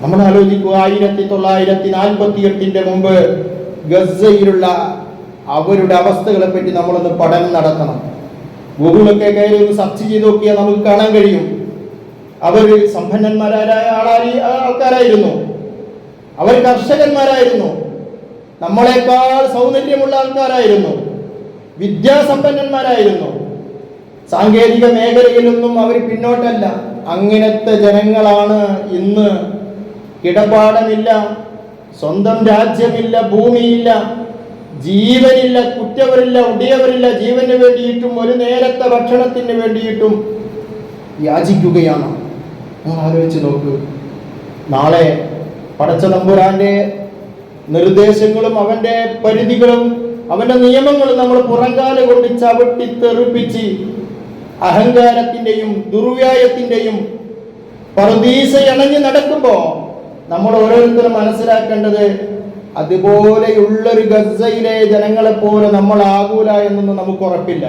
നമ്മൾ ആലോചിക്കുക ആയിരത്തി തൊള്ളായിരത്തി നാൽപ്പത്തി എട്ടിന്റെ മുമ്പ് ഗസയിലുള്ള അവരുടെ അവസ്ഥകളെ പറ്റി നമ്മളൊന്ന് പഠനം നടത്തണം. ഗൂഗിളൊക്കെ കയറി ഒന്ന് സെർച്ച് ചെയ്ത് നോക്കിയാൽ നമുക്ക് കാണാൻ കഴിയും. അവർ സമ്പന്നന്മാരായ ആളായി ആൾക്കാരായിരുന്നു. അവർ കർഷകന്മാരായിരുന്നു. നമ്മളെക്കാൾ സൗന്ദര്യമുള്ള ആൾക്കാരായിരുന്നു. വിദ്യാസമ്പന്നന്മാരായിരുന്നു. സാങ്കേതിക മേഖലയിലൊന്നും അവർ പിന്നോട്ടല്ല. അങ്ങനത്തെ ജനങ്ങളാണ് ഇന്ന് കിടപ്പാടമില്ല സ്വന്തം രാജ്യമില്ല ഭൂമിയില്ല ജീവനില്ല കുറ്റവരില്ല ഉടിയവരില്ല ജീവന് വേണ്ടിയിട്ടും ഒരു നേരത്തെ ഭക്ഷണത്തിന് വേണ്ടിയിട്ടും യാചിക്കുകയാണ്. ആലോചിച്ച് നോക്കൂ. നാളെ പടച്ച നമ്പുരാന്റെ നിർദ്ദേശങ്ങളും അവന്റെ പരിധികളും അവന്റെ നിയമങ്ങളും നമ്മൾ പുറങ്കാല കൊണ്ട് ചവിട്ടി തെറിപ്പിച്ച് അഹങ്കാരത്തിന്റെയും ദുർവ്യായത്തിന്റെയും പറുദീസ ഇണഞ്ഞു നടക്കുമ്പോ നമ്മൾ ഓരോരുത്തരും മനസ്സിലാക്കേണ്ടത് അതുപോലെയുള്ളൊരു ഗസയിലെ ജനങ്ങളെ പോലെ നമ്മൾ ആകൂല എന്നൊന്നും നമുക്ക് ഉറപ്പില്ല.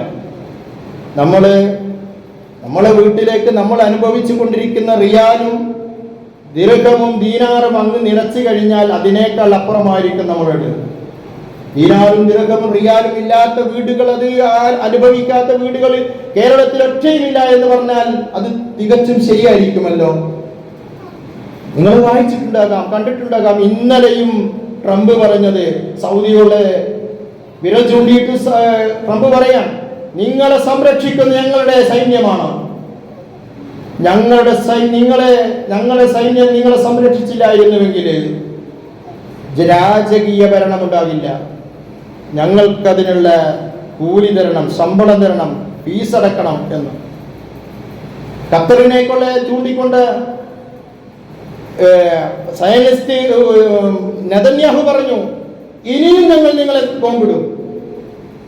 നമ്മൾ നമ്മളെ വീട്ടിലേക്ക് നമ്മൾ അനുഭവിച്ചു കൊണ്ടിരിക്കുന്ന റിയാലും ദീർഘവും ദീനാറും അങ്ങ് നിറച്ചു കഴിഞ്ഞാൽ അതിനേക്കാൾ അപ്പുറമായിരിക്കും നമ്മളുടെ ദീനാറും ദീർഘവും റിയാലും ഇല്ലാത്ത വീടുകൾ അത് അനുഭവിക്കാത്ത വീടുകൾ കേരളത്തിൽ ഒറ്റയുമില്ല എന്ന് പറഞ്ഞാൽ അത് തികച്ചും ശരിയായിരിക്കുമല്ലോ. നിങ്ങൾ വായിച്ചിട്ടുണ്ടാകാം കണ്ടിട്ടുണ്ടാകാം. ഇന്നലെയും ട്രംപ് പറഞ്ഞത് സൗദിയുടെ വിരൽ ചൂണ്ടിയിട്ട് ട്രംപ് പറയാൻ നിങ്ങളെ സംരക്ഷിക്കുന്ന ഞങ്ങളുടെ സൈന്യമാണ്. ഞങ്ങളുടെ സൈ നിങ്ങളെ ഞങ്ങളുടെ സൈന്യം നിങ്ങളെ സംരക്ഷിച്ചില്ലായിരുന്നുവെങ്കിൽ രാജകീയ ഭരണം ഉണ്ടാകില്ല ഞങ്ങൾക്കതിനുള്ള കൂലി തരണം ശമ്പളം തരണം ഫീസ് അടക്കണം എന്ന്. ഖത്തറിനെ കൊള്ളെ ചൂണ്ടിക്കൊണ്ട് സയനിസ്റ്റ് നെതന്യാഹു പറഞ്ഞു ഇനിയും ഞങ്ങൾ നിങ്ങളെ ബോംബിടും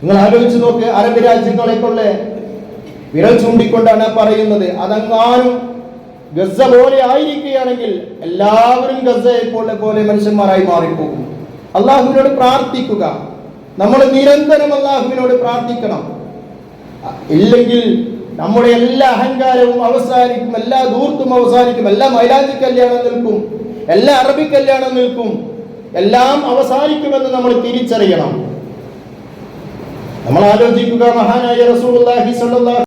നിങ്ങൾ ആലോചിച്ച് നോക്ക് അറബ് രാജ്യങ്ങളെ കൊണ്ട് വിരൽ ചൂണ്ടിക്കൊണ്ടാണ് പറയുന്നത്. അതെങ്ങാനും ഗസ പോലെ ആയിരിക്കുകയാണെങ്കിൽ എല്ലാവരും ഗസയെ പോലെ പോലെ മനുഷ്യന്മാരായി മാറിപ്പോകും. അള്ളാഹുവിനോട് പ്രാർത്ഥിക്കുക. നമ്മൾ നിരന്തരം അള്ളാഹുവിനോട് പ്രാർത്ഥിക്കണം. ഇല്ലെങ്കിൽ നമ്മുടെ എല്ലാ അഹങ്കാരവും അവസാനിക്കും എല്ലാ ദൂർത്തും അവസാനിക്കും എല്ലാ മൈലാജി കല്യാണം നിൽക്കും എല്ലാ അറബി കല്യാണം നിൽക്കും എല്ലാം അവസാനിക്കുമെന്ന് നമ്മൾ തിരിച്ചറിയണം. നമ്മൾ ആലോചിക്കുക മഹാനായ റസൂൽ